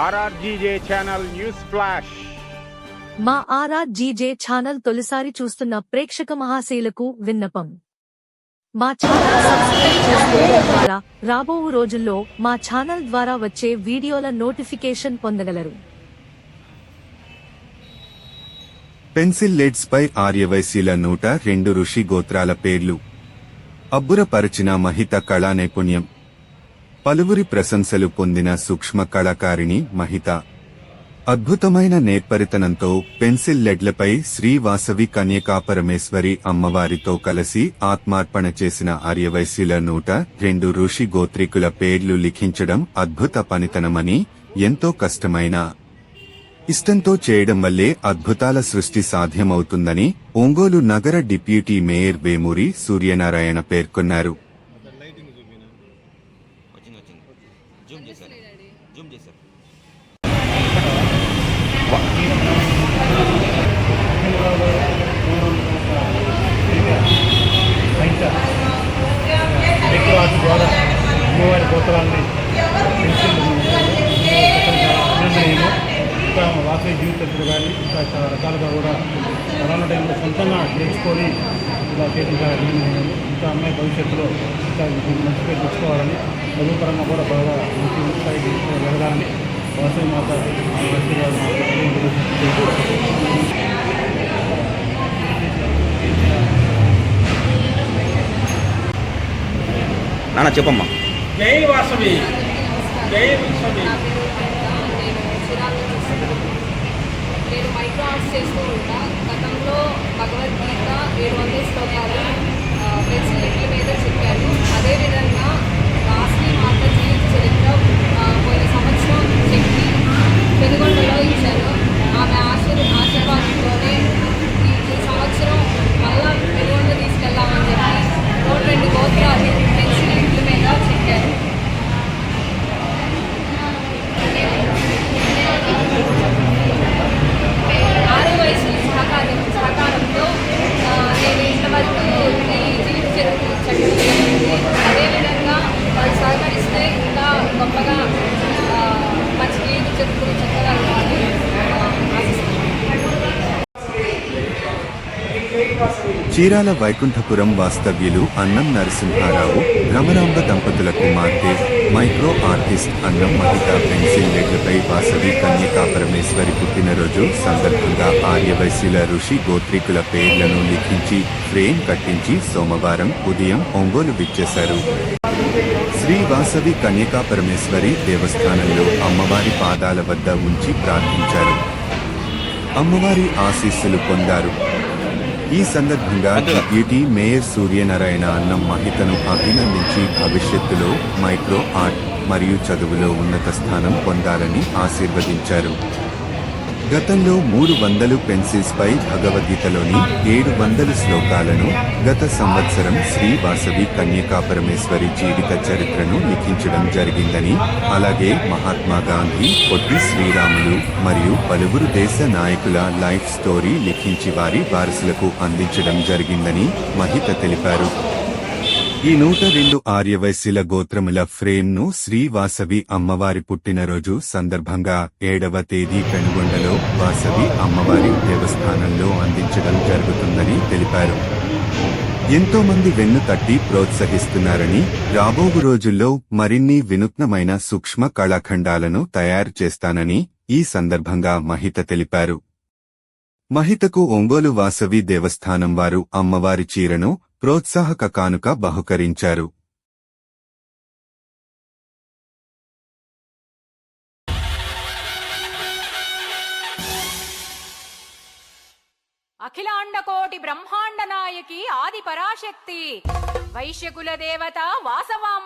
RRGJ channel news flash. మా RR GJ channel తొలిసారి చూస్తున్న ప్రేక్షక మహాశీలకు విన్నపం. మా ఛానల్ సబ్స్క్రైబ్ చేసుకోవడం ద్వారా రాబో రోజుల్లో మా ఛానల్ ద్వారా వచ్చే వీడియోల నోటిఫికేషన్ పొందగలరు. పెన్సిల్ లెడ్స్ పై ఆర్యవైశ్యుల నూట రెండు ఋషి గోత్రాల పేర్లు. అబ్బురపరచిన మహిత కళా నైపుణ్యం. పలువురి ప్రశంసలు పొందిన సూక్ష్మ కళాకారిణి మహిత. అద్భుతమైన నేర్పరితనంతో పెన్సిల్ లెడ్లపై శ్రీవాసవి కన్యకాపరమేశ్వరి అమ్మవారితో కలిసి ఆత్మార్పణ చేసిన ఆర్యవైశ్యుల నూట రెండు ఋషి గోత్రికుల పేర్లు లిఖించడం అద్భుత పనితనమని ఎంతో కష్టమైన ఇష్టంతో చేయడం వల్లే అద్భుతాల సృష్టి సాధ్యమవుతుందని ఒంగోలు నగర డిప్యూటీ మేయర్ వేమూరి సూర్యనారాయణ పేర్కొన్నారు. అమ్మవారి గోత్రాలని ఇంకా వాసవి జీవితంలో కానీ ఇంకా చాలా రకాలుగా కూడా కరోనా టైంలో సొంతంగా నేర్చుకొని ఇలా చేయడం చాలా అభినందనీయము ఇంకా అమ్మాయి భవిష్యత్తులో ఇంకా మంచి పేరు తెచ్చుకోవాలని చదువుపరంగా కూడా బాగా మంచి స్థాయికి వెళ్ళాలని వాసవి మాత నాన్న చెప్పమ్మా. జై వాసవి. జై వాసవి. నేను మైక్రో ఆర్ట్స్ చేస్తూ ఉంటా. గతంలో భగవద్గీత ఏడు వందల శ్లోకాలు ఆ, మీద చెప్పారు. అదేవిధంగా రాష్ట్రీయ మాత జీవిత చరిత్ర పోయిన సంవత్సరం చెప్పి పెనుగొండలో ఇచ్చారు ఆమె ఆశీర్ ఆశీర్వాదంతోనే ఈ ఈ సంవత్సరం మళ్ళా పెనుగొండ తీసుకెళ్దామని చెప్పి నూట రెండు గోత్రాలు పెన్సిల్ లిట్ల మీద చెప్పారు ఆరో వయసు సహకారం సహకారంతో ఆ, నేను ఇంతవరకు ఈ జీవిత చరిత్ర చట్టం జరిగింది అదేవిధంగా వాళ్ళు సహకరిస్తే ఇంకా గొప్పగా ఆ, మంచి జీవిత చరిత్ర చెప్పగలగాలని ఆ, ఆశిస్తున్నాను చీరాల వైకుంఠపురం వాస్తవ్యులు అన్నం నరసింహారావు భ్రమరాంబ దంపతుల కుమార్తె micro artist Annam Mahitha pencil లెడ్లపై Vasavi Kanyaka Parameshwari పుట్టినరోజు సందర్భంగా ఆర్యవైశ్యుల ఋషి గోత్రికుల పేర్లను లిఖించి ఫ్రేమ్ కట్టించి సోమవారం ఉదయం ఒంగోలు విచ్చేశారు. శ్రీ వాసవి కన్యకా పరమేశ్వరి దేవస్థానంలో అమ్మవారి పాదాల వద్ద ఉంచి ప్రార్థించారు. అమ్మవారి ఆశీస్సులు పొందారు. ఈ సందర్భంగా డిప్యూటీ మేయర్ సూర్యనారాయణ అన్నం మహితను అభినందించి భవిష్యత్తులో మైక్రో ఆర్ట్ మరియు చదువులో ఉన్నత స్థానం పొందాలని ఆశీర్వదించారు. గతంలో మూడు వందలు పెన్సిల్స్పై భగవద్గీతలోని ఏడు వందలు శ్లోకాలను గత సంవత్సరం శ్రీ వాసవి కన్యకాపరమేశ్వరి జీవిత చరిత్రను లిఖించడం జరిగిందని అలాగే మహాత్మా గాంధీ పొట్టి శ్రీరాములు మరియు పలువురు దేశ నాయకుల లైఫ్ స్టోరీ లిఖించి వారి వారసులకు అందించడం జరిగిందని మహిత తెలిపారు. ఈ నూట రెండు ఆర్యవైశ్యుల గోత్రముల ఫ్రేమ్ను శ్రీవాసవి అమ్మవారి పుట్టినరోజు సందర్భంగా ఏడవ తేదీ పెనుగొండలో వాసవి అమ్మవారి దేవస్థానంలో అందించడం జరుగుతుందని తెలిపారు. ఎంతో మంది వెన్ను తట్టి ప్రోత్సహిస్తున్నారని రాబోవు రోజుల్లో మరిన్ని వినూత్నమైన సూక్ష్మ కళాఖండాలను తయారు చేస్తానని ఈ సందర్భంగా మహిత తెలిపారు. మహితకు ఒంగోలు వాసవి దేవస్థానం వారు అమ్మవారి చీరను ప్రోత్సాహక కానుక బహుకరించారు. అఖిలాండకోటి బ్రహ్మాండ నాయకి ఆది పరాశక్తి. వైశ్యకుల దేవత వాసవాం